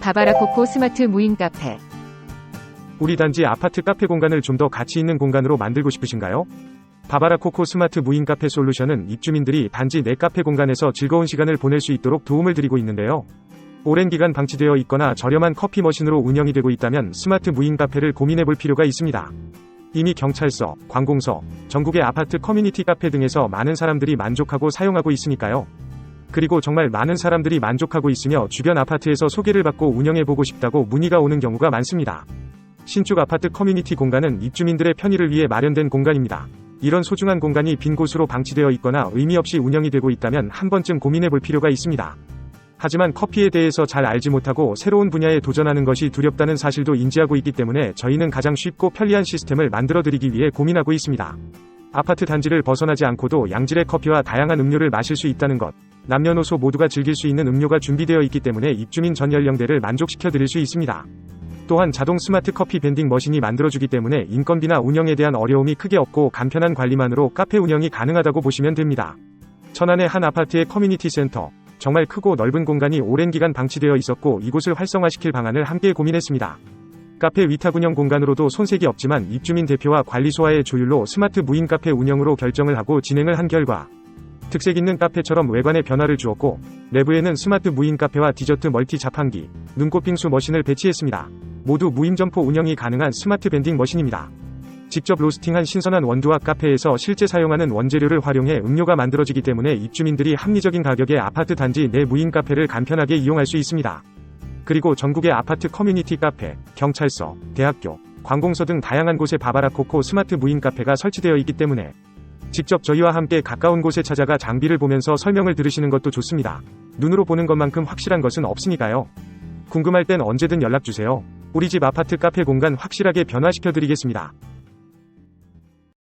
바바라코코 스마트 무인 카페. 우리 단지 아파트 카페 공간을 좀 더 가치 있는 공간으로 만들고 싶으신가요? 바바라코코 스마트 무인 카페 솔루션은 입주민들이 단지 내 카페 공간에서 즐거운 시간을 보낼 수 있도록 도움을 드리고 있는데요. 오랜 기간 방치되어 있거나 저렴한 커피 머신으로 운영이 되고 있다면 스마트 무인 카페를 고민해 볼 필요가 있습니다. 이미 경찰서, 관공서, 전국의 아파트 커뮤니티 카페 등에서 많은 사람들이 만족하고 사용하고 있으니까요. 그리고 정말 많은 사람들이 만족하고 있으며 주변 아파트에서 소개를 받고 운영해 보고 싶다고 문의가 오는 경우가 많습니다. 신축 아파트 커뮤니티 공간은 입주민들의 편의를 위해 마련된 공간입니다. 이런 소중한 공간이 빈 곳으로 방치되어 있거나 의미 없이 운영이 되고 있다면 한 번쯤 고민해 볼 필요가 있습니다. 하지만 커피에 대해서 잘 알지 못하고 새로운 분야에 도전하는 것이 두렵다는 사실도 인지하고 있기 때문에 저희는 가장 쉽고 편리한 시스템을 만들어 드리기 위해 고민하고 있습니다. 아파트 단지를 벗어나지 않고도 양질의 커피와 다양한 음료를 마실 수 있다는 것. 남녀노소 모두가 즐길 수 있는 음료가 준비되어 있기 때문에 입주민 전 연령대를 만족시켜 드릴 수 있습니다. 또한 자동 스마트 커피 밴딩 머신이 만들어주기 때문에 인건비나 운영에 대한 어려움이 크게 없고 간편한 관리만으로 카페 운영이 가능하다고 보시면 됩니다. 천안의 한 아파트의 커뮤니티 센터. 정말 크고 넓은 공간이 오랜 기간 방치되어 있었고 이곳을 활성화시킬 방안을 함께 고민했습니다. 카페 위탁 운영 공간으로도 손색이 없지만 입주민 대표와 관리소와의 조율로 스마트 무인 카페 운영으로 결정을 하고 진행을 한 결과 특색 있는 카페처럼 외관에 변화를 주었고 내부에는 스마트 무인 카페와 디저트 멀티 자판기, 눈꽃 빙수 머신을 배치했습니다. 모두 무임 점포 운영이 가능한 스마트 밴딩 머신입니다. 직접 로스팅한 신선한 원두와 카페에서 실제 사용하는 원재료를 활용해 음료가 만들어지기 때문에 입주민들이 합리적인 가격에 아파트 단지 내 무인 카페를 간편하게 이용할 수 있습니다. 그리고 전국의 아파트 커뮤니티 카페, 경찰서, 대학교, 관공서 등 다양한 곳에 바바라코코 스마트 무인 카페가 설치되어 있기 때문에 직접 저희와 함께 가까운 곳에 찾아가 장비를 보면서 설명을 들으시는 것도 좋습니다. 눈으로 보는 것만큼 확실한 것은 없으니까요. 궁금할 땐 언제든 연락주세요. 우리 집 아파트 카페 공간 확실하게 변화시켜 드리겠습니다.